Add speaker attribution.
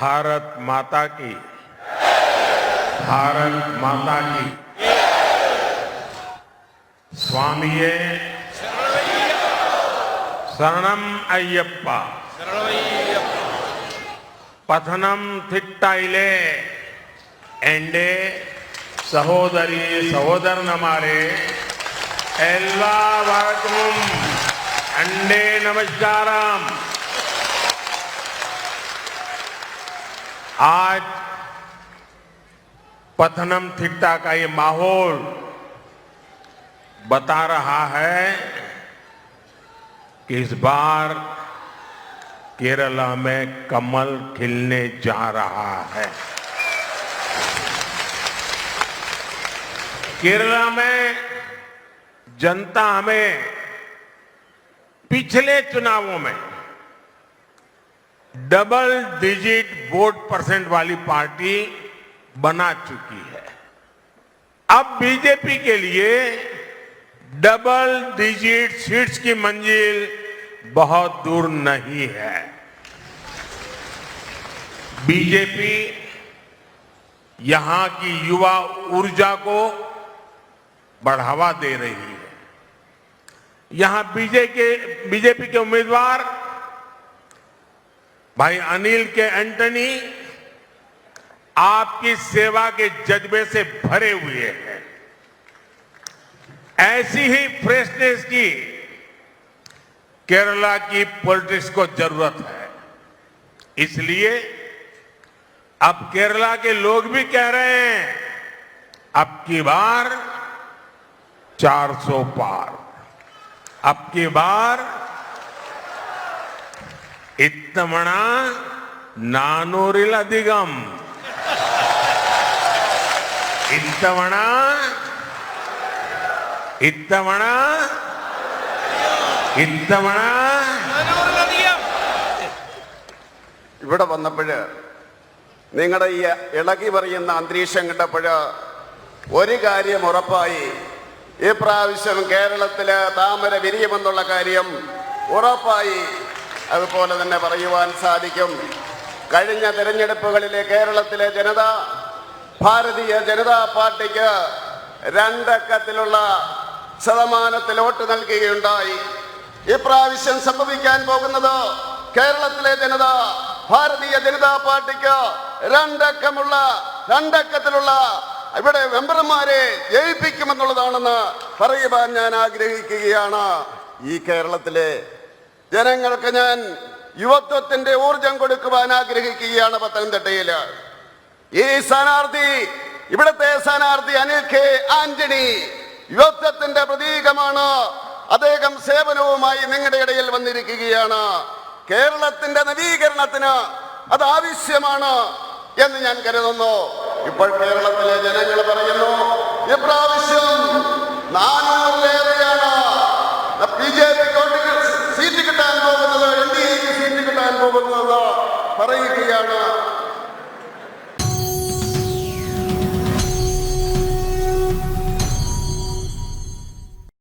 Speaker 1: भारत माता की भारत माता की स्वामिये शरणम अय्यप्पा पथनम थिट्टाइले एंडे सहोदरी सहोदरनमारे एल्वा वरकम अंडे आज पथनम थिट्टा का ये माहौल बता रहा है कि इस बार केरला में कमल खिलने जा रहा है। केरला में जनता हमें पिछले चुनावों में डबल डिजिट वोट परसेंट वाली पार्टी बना चुकी है। अब बीजेपी के लिए डबल डिजिट सीट्स की मंजिल बहुत दूर नहीं है। बीजेपी यहाँ की युवा ऊर्जा को बढ़ावा दे रही है। यहाँ के, बीजेपी के उम्मीदवार भाई अनिल के एंटनी आपकी सेवा के जज्बे से भरे हुए हैं। ऐसी ही फ्रेशनेस की केरला की पॉलिटिक्स को ज़रूरत है। इसलिए अब केरला के लोग भी कह रहे हैं, अब की बार 400 पार, अब की बार ഇത്തവണ നാനൂറിലധികം. ഇത്തവണ ഇത്തവണ ഇത്തവണ.
Speaker 2: ഇവിടെ വന്നപ്പോഴ് നിങ്ങളുടെ ഈ ഇളകി പറയുന്ന അന്തരീക്ഷം കണ്ടപ്പോഴ് ഒരു കാര്യം ഉറപ്പായി. ഈ പ്രാവശ്യം കേരളത്തിൽ താമര വിരിയുമെന്നുള്ള കാര്യം ഉറപ്പായി. അതുപോലെ തന്നെ പറയുവാൻ സാധിക്കും. കഴിഞ്ഞ തെരഞ്ഞെടുപ്പുകളിലെ കേരളത്തിലെ ജനത ഭാരതീയ ജനതാ പാർട്ടിക്ക് രണ്ടക്കത്തിലുള്ള ശതമാനത്തിൽ വോട്ട് നൽകുകയുണ്ടായി. ഇപ്രാവശ്യം സംഭവിക്കാൻ പോകുന്നത് കേരളത്തിലെ ജനത ഭാരതീയ ജനതാ പാർട്ടിക്ക് രണ്ടക്കമുള്ള രണ്ടക്കത്തിലുള്ള ഇവിടെ മെമ്പർമാരെ ജയിപ്പിക്കുമെന്നുള്ളതാണെന്ന് പറയുവാൻ ഞാൻ ആഗ്രഹിക്കുകയാണ്. ഈ കേരളത്തിലെ ജനങ്ങൾക്ക് ഞാൻ യുവത്വത്തിന്റെ ഊർജം കൊടുക്കുവാൻ ആഗ്രഹിക്കുകയാണ് പത്തനംതിട്ടയിൽ. ഈ സ്ഥാനാർത്ഥി ഇവിടുത്തെ സ്ഥാനാർത്ഥി അനിൽ കെ ആന്റണി യുവത്വത്തിന്റെ പ്രതീകമാണ്. അദ്ദേഹം സേവനവുമായി നിങ്ങളുടെ ഇടയിൽ വന്നിരിക്കുകയാണ്. കേരളത്തിന്റെ നവീകരണത്തിന് അത് ആവശ്യമാണ് എന്ന് ഞാൻ കരുതുന്നു. ഇപ്പോൾ കേരളത്തിലെ ജനങ്ങൾ പറയുന്നു ഇപ്രാവശ്യം നാനൂറിലേറെയാണ് வேண்டாம்